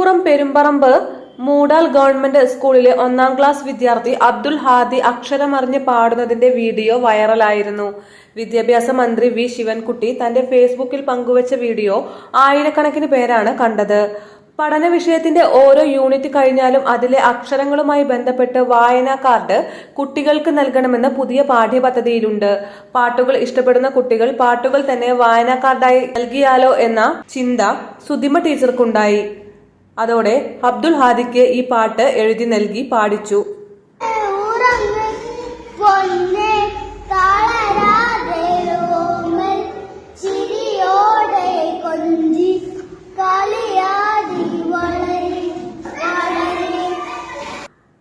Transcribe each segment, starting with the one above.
Perumparamba Moodal government സ്കൂളിലെ ഒന്നാം class വിദ്യാർത്ഥി അബ്ദുൽ ഹാദി അക്ഷരമറിഞ്ഞ് പാടുന്നതിന്റെ വീഡിയോ വൈറലായിരുന്നു. വിദ്യാഭ്യാസ മന്ത്രി വി ശിവൻകുട്ടി തന്റെ ഫേസ്ബുക്കിൽ പങ്കുവച്ച വീഡിയോ ആയിരക്കണക്കിന് പേരാണ് കണ്ടത്. പഠന വിഷയത്തിന്റെ ഓരോ യൂണിറ്റ് കഴിഞ്ഞാലും അതിലെ അക്ഷരങ്ങളുമായി ബന്ധപ്പെട്ട് വായനാ കാർഡ് കുട്ടികൾക്ക് നൽകണമെന്ന് പുതിയ പാഠ്യപദ്ധതിയിലുണ്ട്. പാട്ടുകൾ ഇഷ്ടപ്പെടുന്ന കുട്ടികൾ പാട്ടുകൾ തന്നെ വായനാ കാർഡായി നൽകിയാലോ എന്ന ചിന്ത സുധിമ ടീച്ചർക്കുണ്ടായി. അതോടെ അബ്ദുൽ ഹാദിക്ക് ഈ പാട്ട് എഴുതി നൽകി പാടിച്ചു.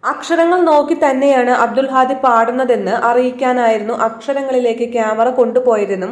അക്ഷരങ്ങൾ നോക്കി തന്നെയാണ് അബ്ദുൽ ഹാദി പാടുന്നതെന്ന് അറിയിക്കാനായിരുന്നു അക്ഷരങ്ങളിലേക്ക് ക്യാമറ കൊണ്ടുപോയതെന്നും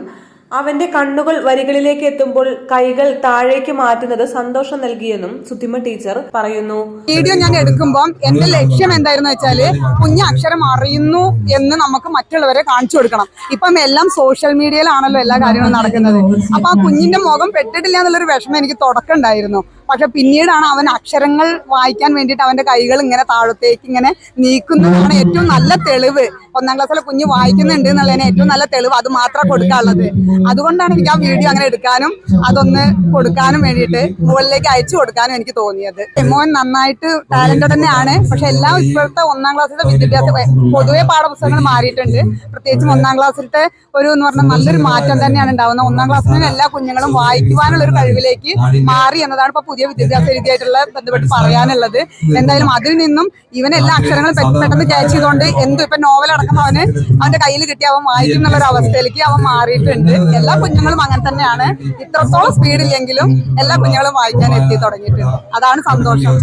അവന്റെ കണ്ണുകൾ വരികളിലേക്ക് എത്തുമ്പോൾ കൈകൾ താഴേക്ക് മാറ്റുന്നത് സന്തോഷം നൽകിയെന്നും സുധിമ ടീച്ചർ പറയുന്നു. വീഡിയോ ഞാൻ എടുക്കുമ്പോൾ എന്റെ ലക്ഷ്യം എന്തായിരുന്നു വെച്ചാൽ കുഞ്ഞ് അക്ഷരം അറിയുന്നു എന്ന് നമുക്ക് മറ്റുള്ളവരെ കാണിച്ചു കൊടുക്കണം. ഇപ്പം എല്ലാം സോഷ്യൽ മീഡിയയിലാണല്ലോ എല്ലാ കാര്യങ്ങളും നടക്കുന്നത്. അപ്പൊ ആ കുഞ്ഞിന്റെ മുഖം പെട്ടിട്ടില്ല എന്നുള്ളൊരു വിഷമം എനിക്ക് തുടക്കമുണ്ടായിരുന്നു പക്ഷെ പിന്നീടാണ് അവൻ അക്ഷരങ്ങൾ വായിക്കാൻ വേണ്ടിയിട്ട് അവന്റെ കൈകൾ ഇങ്ങനെ താഴത്തേക്ക് ഇങ്ങനെ നീക്കുന്നതാണ് ഏറ്റവും നല്ല തെളിവ്. ഒന്നാം ക്ലാസ്സിലെ കുഞ്ഞ് വായിക്കുന്നുണ്ട് എന്നുള്ളതിന് ഏറ്റവും നല്ല തെളിവ് അത് മാത്രം കൊടുക്കാനുള്ളത്. അതുകൊണ്ടാണ് എനിക്ക് ആ വീഡിയോ അങ്ങനെ എടുക്കാനും അതൊന്ന് കൊടുക്കാനും വേണ്ടിയിട്ട് മുകളിലേക്ക് അയച്ചു കൊടുക്കാനും എനിക്ക് തോന്നിയത്. മോൻ നന്നായിട്ട് ടാലന്റഡ് തന്നെയാണ്. പക്ഷെ എല്ലാ ഇപ്പോഴത്തെ ഒന്നാം ക്ലാസ്സിലെ വിദ്യാഭ്യാസ പൊതുവെ പാഠപുസ്തകങ്ങൾ മാറിയിട്ടുണ്ട്. പ്രത്യേകിച്ചും ഒന്നാം ക്ലാസ്സിലത്തെ ഒരു എന്ന് പറഞ്ഞാൽ നല്ലൊരു മാറ്റം തന്നെയാണ് ഉണ്ടാവുന്നത്. ഒന്നാം ക്ലാസ്സിലെ എല്ലാ കുഞ്ഞുങ്ങളും വായിക്കുവാനുള്ള ഒരു കഴിവിലേക്ക് മാറി എന്നതാണ് ഇപ്പൊ പുതിയ വിദ്യാഭ്യാസ രീതിയായിട്ടുള്ള ബന്ധപ്പെട്ട് പറയാനുള്ളത്. എന്തായാലും അതിൽ നിന്നും ഇവൻ എല്ലാ അക്ഷരങ്ങളും പെട്ടെന്ന് ക്യാച്ച് ചെയ്തുകൊണ്ട് എന്തും ഇപ്പൊ നോവൽ അടക്കം അവന് അവന്റെ കയ്യിൽ കിട്ടി അവൻ വായിക്കും എന്നുള്ള ഒരു അവസ്ഥയിലേക്ക് അവൻ മാറിയിട്ടുണ്ട്. എല്ലാ കുഞ്ഞുങ്ങളും അങ്ങനെ തന്നെയാണ്. ഇത്രത്തോളം സ്പീഡില്ലെങ്കിലും എല്ലാ കുഞ്ഞുങ്ങളും വായിക്കാൻ എത്തി തുടങ്ങിയിട്ടുണ്ട്. അതാണ് സന്തോഷം.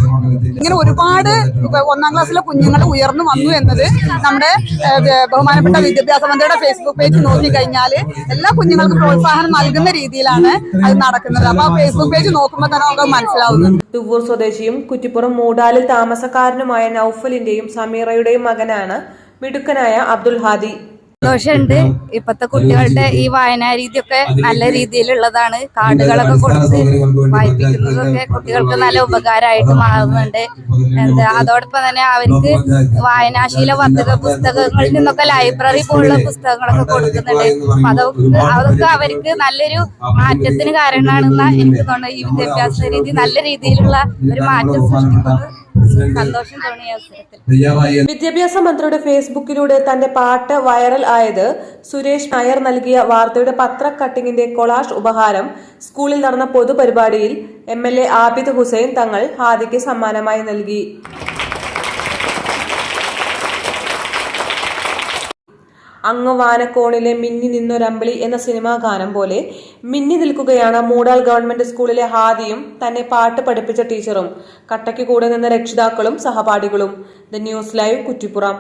ഇങ്ങനെ ഒരുപാട് ഒന്നാം ക്ലാസ്സിലെ കുഞ്ഞുങ്ങൾ ഉയർന്നു വന്നു എന്നത് നമ്മുടെ ബഹുമാനപ്പെട്ട വിദ്യാഭ്യാസ മന്ത്രിയുടെ ഫേസ്ബുക്ക് പേജ് നോക്കി കഴിഞ്ഞാൽ എല്ലാ കുഞ്ഞുങ്ങൾക്കും പ്രോത്സാഹനം നൽകുന്ന രീതിയിലാണ് അത് നടക്കുന്നത്. അപ്പൊ ഫേസ്ബുക്ക് പേജ് നോക്കുമ്പോൾ തന്നെ നമുക്ക് മനസ്സിലാവുന്നു. തുവൂർ സ്വദേശിയും കുറ്റിപ്പുറം മൂടാലിൽ താമസക്കാരനുമായ നൌഫലിന്റെയും സമീറയുടെയും മകനാണ് മിടുക്കനായ അബ്ദുൽ ഹാദി. സന്തോഷമുണ്ട്. ഇപ്പത്തെ കുട്ടികളുടെ ഈ വായനാ രീതിയൊക്കെ നല്ല രീതിയിലുള്ളതാണ്. കാർഡുകളൊക്കെ കൊടുത്ത് വായിപ്പിക്കുന്നതൊക്കെ കുട്ടികൾക്ക് നല്ല ഉപകാരമായിട്ട് മാറുന്നുണ്ട്. എന്താ അതോടൊപ്പം തന്നെ അവർക്ക് വായനാശീല വർദ്ധക പുസ്തകങ്ങളിൽ നിന്നൊക്കെ ലൈബ്രറി പോലുള്ള പുസ്തകങ്ങളൊക്കെ കൊടുക്കുന്നുണ്ട്. അപ്പൊ അതൊക്കെ അതൊക്കെ അവർക്ക് നല്ലൊരു മാറ്റത്തിന് കാരണമാണെന്ന എനിക്ക് തോന്നുന്നത്. ഈ വിദ്യാഭ്യാസ രീതി നല്ല രീതിയിലുള്ള ഒരു മാറ്റം സൃഷ്ടിക്കുന്നത് സന്തോഷം തോന്നിയ അവസരത്തിൽ. വിദ്യാഭ്യാസ മന്ത്രിയുടെ ഫേസ്ബുക്കിലൂടെ തന്റെ പാട്ട് വൈറൽ ആയത് സുരേഷ് നായർ നൽകിയ വാർത്തയുടെ പത്ര കട്ടിങ്ങിന്റെ കൊളാഷ് ഉപഹാരം സ്കൂളിൽ നടന്ന പൊതുപരിപാടിയിൽ M L A Abid Hussain Thangal ഹാദിക്ക് സമ്മാനമായി നൽകി. അങ്ങ് വാനക്കോണിലെ മിന്നി നിന്നൊരമ്പിളി എന്ന സിനിമാ ഗാനം പോലെ മിന്നി നിൽക്കുകയാണ് മൂടാൽ ഗവൺമെന്റ് സ്കൂളിലെ ഹാദിയും തന്നെ പാട്ട് പഠിപ്പിച്ച ടീച്ചറും. കട്ടയ്ക്ക് കൂടെ നിന്ന രക്ഷിതാക്കളും സഹപാഠികളും. The news live Kuttippuram.